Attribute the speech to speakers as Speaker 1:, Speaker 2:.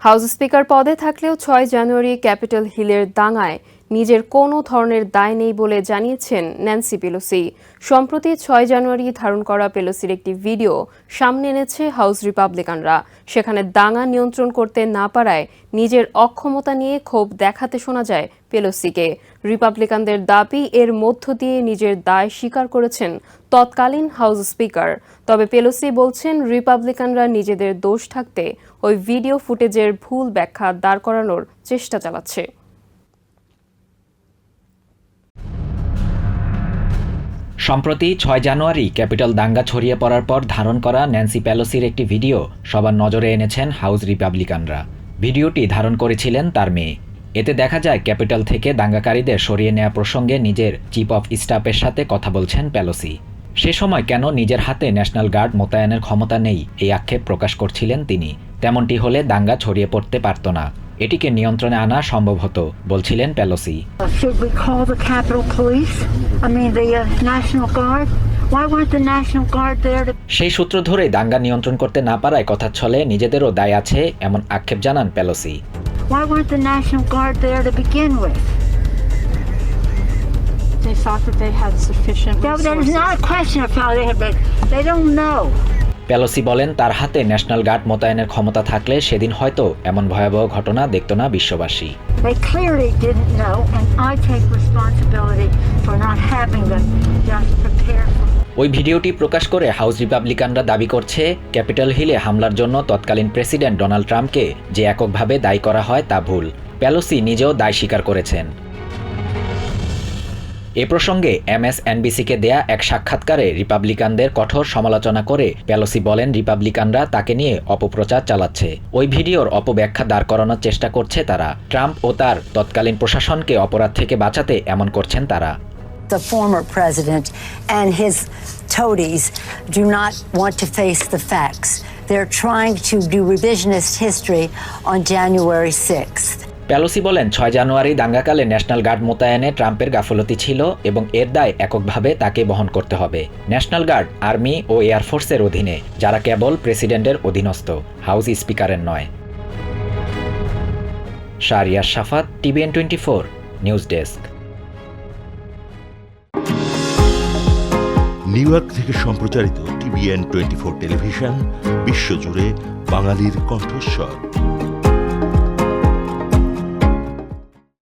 Speaker 1: House speaker পদে থাকলেও ছয় জানুয়ারি ক্যাপিটাল হিলের দাঙ্গায় নিজের কোনো ধরনের দায় নেই বলে জানিয়েছেন ন্যান্সি পেলোসি। সম্প্রতি ছয় জানুয়ারি ধারণ করা পেলোসির একটি ভিডিও সামনে এনেছে হাউস রিপাবলিকানরা। সেখানে দাঙ্গা নিয়ন্ত্রণ করতে না পারায় নিজের অক্ষমতা নিয়ে ক্ষোভ দেখাতে শোনা যায় পেলোসিকে। রিপাবলিকানদের দাবি, এর মধ্য দিয়ে নিজের দায় স্বীকার করেছেন তৎকালীন হাউস স্পিকার। তবে পেলোসি বলছেন, রিপাবলিকানরা নিজেদের দোষ থাকতে ওই ভিডিও ফুটেজের ভুল ব্যাখ্যা দাঁড় করানোর চেষ্টা চালাচ্ছে।
Speaker 2: সম্প্রতি ছয় জানুয়ারি ক্যাপিটাল দাঙ্গা ছড়িয়ে পড়ার পর ধারণ করা ন্যান্সি প্যালোসির একটি ভিডিও সবার নজরে এনেছেন হাউস রিপাবলিকানরা। ভিডিওটি ধারণ করেছিলেন তার মেয়ে। এতে দেখা যায়, ক্যাপিটাল থেকে দাঙ্গাকারীদের সরিয়ে নেওয়া প্রসঙ্গে নিজের চিফ অফ স্টাফের সাথে কথা বলছেন প্যালোসি সে সময় কেন নিজের হাতে ন্যাশনাল গার্ড মোতায়েনের ক্ষমতা নেই, এই আক্ষেপ প্রকাশ করছিলেন তিনি। তেমনটি হলে দাঙ্গা ছড়িয়ে পড়তে পারত না। এটিকে নিয়ন্ত্রণে আনা সম্ভব হতো বলছিলেন
Speaker 3: uh, to
Speaker 2: সেই সূত্র ধরে দাঙ্গা নিয়ন্ত্রণ করতে না পারায় কথা ছলে নিজেদেরও দায় আছে এমন আক্ষেপ জানান প্যালোসি
Speaker 3: Why weren't the National Guard there to begin with?
Speaker 4: They thought that they had sufficient
Speaker 3: That, that is
Speaker 4: resources.
Speaker 3: not a question of how they have been. They don't know.
Speaker 2: প্যালোসি বলেন তার হাতে ন্যাশনাল গার্ড মোতায়েনের ক্ষমতা থাকলে সেদিন হয়তো এমন ভয়াবহ ঘটনা দেখত না বিশ্ববাসী।
Speaker 3: They clearly didn't know, and I take responsibility for not having them. Just prepare for
Speaker 2: ওই ভিডিওটি প্রকাশ করে হাউস রিপাবলিকানরা দাবি করছে ক্যাপিটাল হিলে হামলার জন্য তৎকালীন প্রেসিডেন্ট ডোনাল্ড ট্রাম্পকে যে এককভাবে দায়ী করা হয় তা ভুল। প্যালোসি নিজেও দায় স্বীকার করেছেন। এ প্রসঙ্গে এমএসএনবিসিকে দেয়া এক সাক্ষাৎকারে রিপাবলিকানদের কঠোর সমালোচনা করে প্যালোসি বলেন, রিপাবলিকানরা তাকে নিয়ে অপপ্রচার চালাচ্ছে ওই ভিডিওর অপব্যাখ্যা দাঁড় করানোর চেষ্টা করছে তারা ট্রাম্প ও তার তৎকালীন প্রশাসনকে অপরাধ থেকে বাঁচাতে এমন করছেন তারা
Speaker 5: the former president and his toadies do not want to face the facts. They're trying to do revisionist history on January 6th.
Speaker 2: প্যালোসি বলেন, ছয় জানুয়ারি দাঙ্গাকালে ন্যাশনাল গার্ড মোতায়েনে ট্রাম্পের গাফলতি ছিল এবং এর দায় এককভাবে তাকে বহন করতে হবে। ন্যাশনাল গার্ড, আর্মি ও এয়ারফোর্সের অধীনে, যারা কেবল প্রেসিডেন্টের অধীনস্থ হাউস স্পিকারের নয়। Shariar Shafat, TVN twenty four, news desk.
Speaker 6: New York থেকে সম্প্রচারিত টিভিএন টোয়েন্টি ফোর টেলিভিশন, বিশ্বজুড়ে বাঙালির কণ্ঠস্বর।